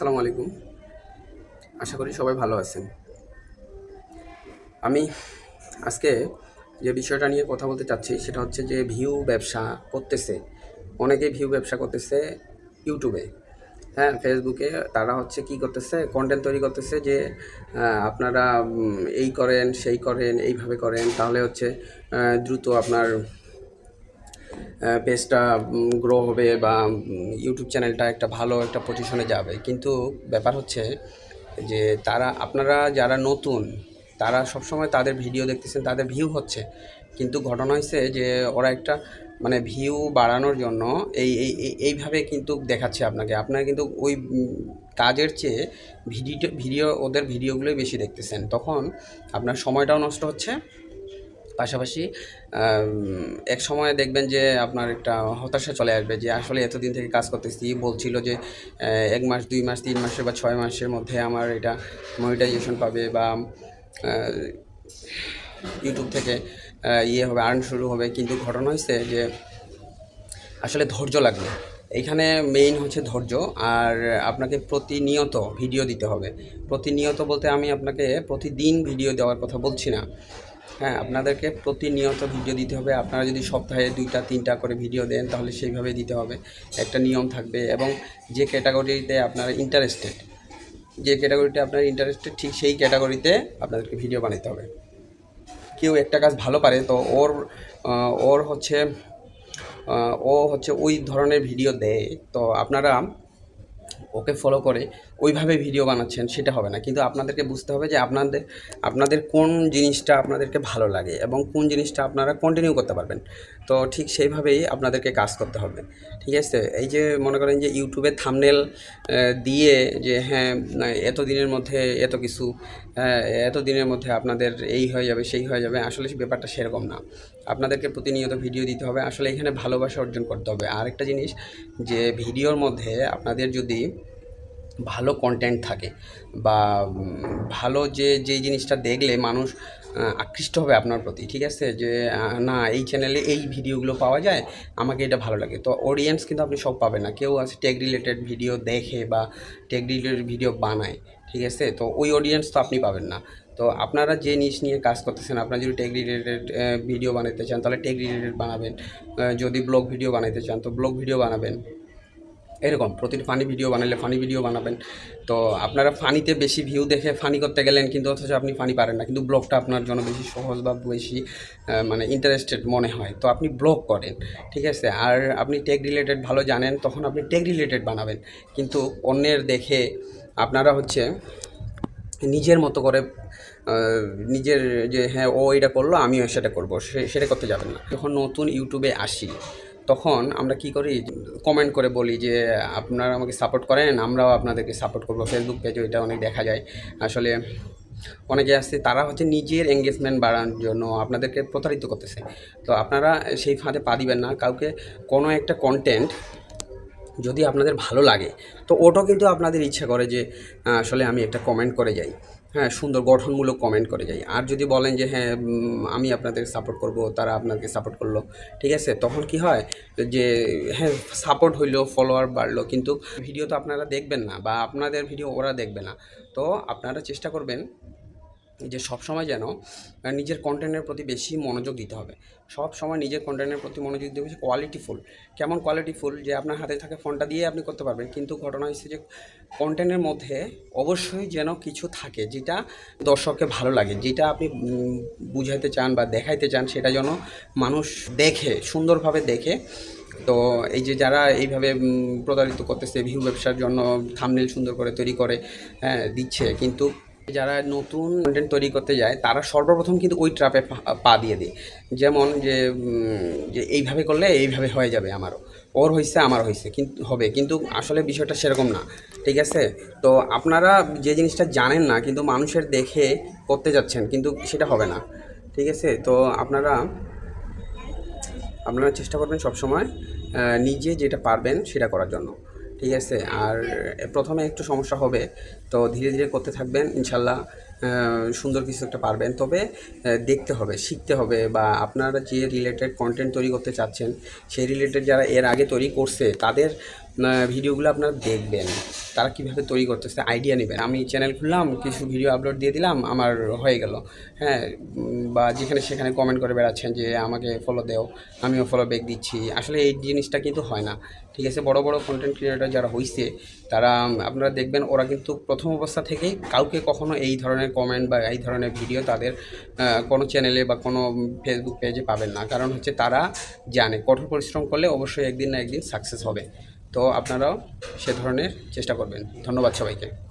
আসসালামু আলাইকুম। আশা করি সবাই ভালো আছেন। আমি আজকে যে বিষয়টা নিয়ে কথা বলতে চাচ্ছি সেটা হচ্ছে যে ভিউ ব্যবসা করতেছে। অনেকে ভিউ ব্যবসা করতেছে ইউটিউবে। হ্যাঁ ফেসবুকে তারা হচ্ছে কি করতেছে কন্টেন্ট তৈরি করতেছে যে আপনারা এই করেন, সেই করেন, এইভাবে করেন, তাহলে হচ্ছে দ্রুত আপনার পেজটা গ্রো হবে বা ইউটিউব চ্যানেলটা একটা ভালো একটা পজিশনে যাবে। কিন্তু ব্যাপার হচ্ছে যে, তারা, আপনারা যারা নতুন, তারা সবসময় তাদের ভিডিও দেখতেছেন, তাদের ভিউ হচ্ছে। কিন্তু ঘটনা হয়েছে যে, ওরা একটা মানে ভিউ বাড়ানোর জন্য এই এই, এই- এইভাবে কিন্তু দেখাচ্ছে আপনাকে। আপনারা কিন্তু ওই কাজের চেয়ে ভিডিও ভিডিও ওদের ভিডিওগুলোই বেশি দেখতেছেন। তখন আপনার সময়টাও নষ্ট হচ্ছে পাশাপাশি এক সময় দেখবেন যে আপনার একটা হতাশা চলে আসবে যে আসলে এতদিন থেকে কাজ করতেছি, বলছিল যে এক মাস, দুই মাস, তিন মাসের বা ছয় মাসের মধ্যে আমার এটা মনিটাইজেশন পাবে বা ইউটিউব থেকে ইয়ে হবে আর্ন শুরু হবে। কিন্তু ঘটনা হয়েছে যে আসলে ধৈর্য লাগবে। এইখানে মেইন হচ্ছে ধৈর্য আর আপনাকে প্রতিনিয়ত ভিডিও দিতে হবে। প্রতিনিয়ত বলতে আমি আপনাকে প্রতিদিন ভিডিও দেওয়ার কথা বলছি না। হ্যাঁ আপনাদেরকে প্রতিনিয়ত ভিডিও দিতে হবে। আপনারা যদি সপ্তাহে দুইটা, তিনটা করে ভিডিও দেন, তাহলে সেইভাবে দিতে হবে। একটা নিয়ম থাকবে এবং যে ক্যাটাগরিতে আপনারা ইন্টারেস্টেড যে ক্যাটাগরিতে আপনার ইন্টারেস্টেড ঠিক সেই ক্যাটাগরিতে আপনাদেরকে ভিডিও বানাতে হবে। কেউ একটা কাজ ভালো পারে, তো ওর ওর হচ্ছে ও হচ্ছে ওই ধরনের ভিডিও দেয়, তো আপনারা ওকে ফলো করে ওইভাবে ভিডিও বানাচ্ছেন, সেটা হবে না। কিন্তু আপনাদেরকে বুঝতে হবে যে আপনাদের আপনাদের কোন জিনিসটা আপনাদেরকে ভালো লাগে এবং কোন জিনিসটা আপনারা কন্টিনিউ করতে পারবেন। তো ঠিক সেইভাবেই আপনাদেরকে কাজ করতে হবে। ঠিক আছে? এই যে মনে করেন যে ইউটিউবে থামনেল দিয়ে যে হ্যাঁ এত দিনের মধ্যে এত কিছু এত দিনের মধ্যে আপনাদের এই হয়ে যাবে, সেই হয়ে যাবে, আসলে ব্যাপারটা সেরকম না। আপনাদেরকে প্রতিনিয়ত ভিডিও দিতে হবে। আসলে এখানে ভালোবাসা অর্জন করতে হবে। আর একটা জিনিস যে ভিডিওর মধ্যে আপনাদের যদি ভালো কন্টেন্ট থাকে বা ভালো যে যে জিনিসটা দেখলে মানুষ আকৃষ্ট হবে আপনার প্রতি, ঠিক আছে? যে না, এই চ্যানেলে এই ভিডিওগুলো পাওয়া যায়, আমাকে এটা ভালো লাগে। তো অডিয়েন্স কিন্তু আপনি সব পাবেন না। কেউ আছে টেক রিলেটেড ভিডিও দেখে বা টেক রিলেটেড ভিডিও বানায়, ঠিক আছে? তো ওই অডিয়েন্স তো আপনি পাবেন না। তো আপনারা যে নিশ নিয়ে কাজ করতেছেন, আপনারা যদি টেক রিলেটেড ভিডিও বানাতে চান, তাহলে টেক রিলেটেড বানাবেন। যদি ব্লগ ভিডিও বানাতে চান, তো ব্লগ ভিডিও বানাবেন। এরকম, প্রতিটি ফানি ভিডিও বানালে ফানি ভিডিও বানাবেন। তো আপনারা ফানিতে বেশি ভিউ দেখে ফানি করতে গেলেন কিন্তু অথচ আপনি ফানি পারেন না। কিন্তু ব্লগটা আপনার জন্য বেশি সহজ বা বেশি মানে ইন্টারেস্টেড মনে হয়। তো আপনি ব্লগ করেন, ঠিক আছে? আর আপনি টেক রিলেটেড ভালো জানেন, তখন আপনি টেক রিলেটেড বানাবেন। কিন্তু অন্যের দেখে আপনারা হচ্ছে নিজের মতো করে নিজের যে হ্যাঁ ও এটা করল, আমিও সেটা করব। সেটা করতে যাবেন না। যখন নতুন ইউটিউবে আসি তখন আমরা কি করি কমেন্ট করে বলি যে, আপনারা আমাকে সাপোর্ট করেন, আমরাও আপনাদেরকে সাপোর্ট করব। ফেসবুক পেজে এটা অনেক দেখা যায়। আসলে অনেকে আসছে তারা হচ্ছে নিজের এঙ্গেজমেন্ট বাড়ানোর জন্য আপনাদেরকে প্রতারিত করতেছে। তো আপনারা সেই ফাঁদে পা দিবেন না, কাউকে কোনো একটা কন্টেন্ট যদি আপনাদের ভালো লাগে, তো ওটাও কিন্তু আপনাদের ইচ্ছা করে যে, আসলে আমি একটা কমেন্ট করে যাই। হ্যাঁ সুন্দর গঠনমূলক কমেন্ট করে যাই। আর যদি বলেন যে হ্যাঁ আমি আপনাদের সাপোর্ট করব, তারা আপনাকে সাপোর্ট করল। ঠিক আছে? তখন কি হয় যে হ্যাঁ সাপোর্ট হইল ফলোয়ার বাড়লো, কিন্তু ভিডিও তো আপনারা দেখবেন না বা আপনাদের ভিডিও ওরা দেখবে না। তো আপনারা চেষ্টা করবেন যে সব সময় যেন নিজের কন্টেন্টের প্রতি বেশি মনোযোগ দিতে হবে। সব সময় নিজের কন্টেন্টের প্রতি মনোযোগ দিতে হবে কোয়ালিটিফুল কেমন কোয়ালিটিফুল যে আপনার হাতে থাকে ফোনটা দিয়ে আপনি করতে পারবেন, কিন্তু ঘটনা হচ্ছে যে কন্টেন্টের মধ্যে অবশ্যই যেন কিছু থাকে যেটা দর্শককে ভালো লাগে, যেটা আপনি বুঝাইতে চান বা দেখাইতে চান সেটা যেন মানুষ দেখে, সুন্দরভাবে দেখে। তো এই যে যারা এইভাবে প্রতারিত করতেছে ভিউ ব্যবসার জন্য থামনেল সুন্দর করে তৈরি করে হ্যাঁ দিচ্ছে, কিন্তু যারা নতুন কন্টেন্ট তৈরি করতে যায়, তারা সর্বপ্রথম কিন্তু ওই ট্রাপে পা দিয়ে দেয়। যেমন যে যে এইভাবে করলে এইভাবে হয়ে যাবে আমারও। ওর হয়েছে আমার হয়েছে কিন্তু হবে। কিন্তু আসলে বিষয়টা সেরকম না, ঠিক আছে? তো আপনারা যে জিনিসটা জানেন না, কিন্তু মানুষের দেখে করতে যাচ্ছেন, কিন্তু সেটা হবে না, ঠিক আছে? তো আপনারা আপনারা চেষ্টা করবেন সবসময় নিজে যেটা পারবেন সেটা করার জন্য। ঠিক আছে, আর প্রথমে একটু সমস্যা হবে, তো ধীরে ধীরে করতে থাকবেন, ইনশাল্লাহ সুন্দর কিছু একটা পারবেন। তবে দেখতে হবে, শিখতে হবে, বা আপনারা যে রিলেটেড কন্টেন্ট তৈরি করতে চাচ্ছেন, সেই রিলেটেড যারা এর আগে তৈরি করছে, তাদের ভিডিওগুলো আপনারা দেখবেন। তারা কীভাবে তৈরি করতেছে আইডিয়া নেবেন। আমি চ্যানেল খুললাম, কিছু ভিডিও আপলোড দিয়ে দিলাম, আমার হয়ে গেল। হ্যাঁ বা যেখানে সেখানে কমেন্ট করে বেড়াচ্ছেন যে, আমাকে ফলো দেও, আমিও ফলো ব্যাক দিচ্ছি। আসলে এই জিনিসটা কিন্তু হয় না। ঠিক আছে, বড় বড় কন্টেন্ট ক্রিয়েটার যারা হয়েছে তারা আপনারা দেখবেন, ওরা কিন্তু প্রথম অবস্থা থেকেই কাউকে কখনো এই ধরনের কমেন্ট বা এই ধরনের ভিডিও তাদের কোনো চ্যানেলে বা কোনো ফেসবুক পেজে পাবেন না। কারণ হচ্ছে তারা জানে, কঠোর পরিশ্রম করলে অবশ্যই একদিন না একদিন সাকসেস হবে। তো আপনারাও সে ধরনের চেষ্টা করবেন। ধন্যবাদ সবাইকে।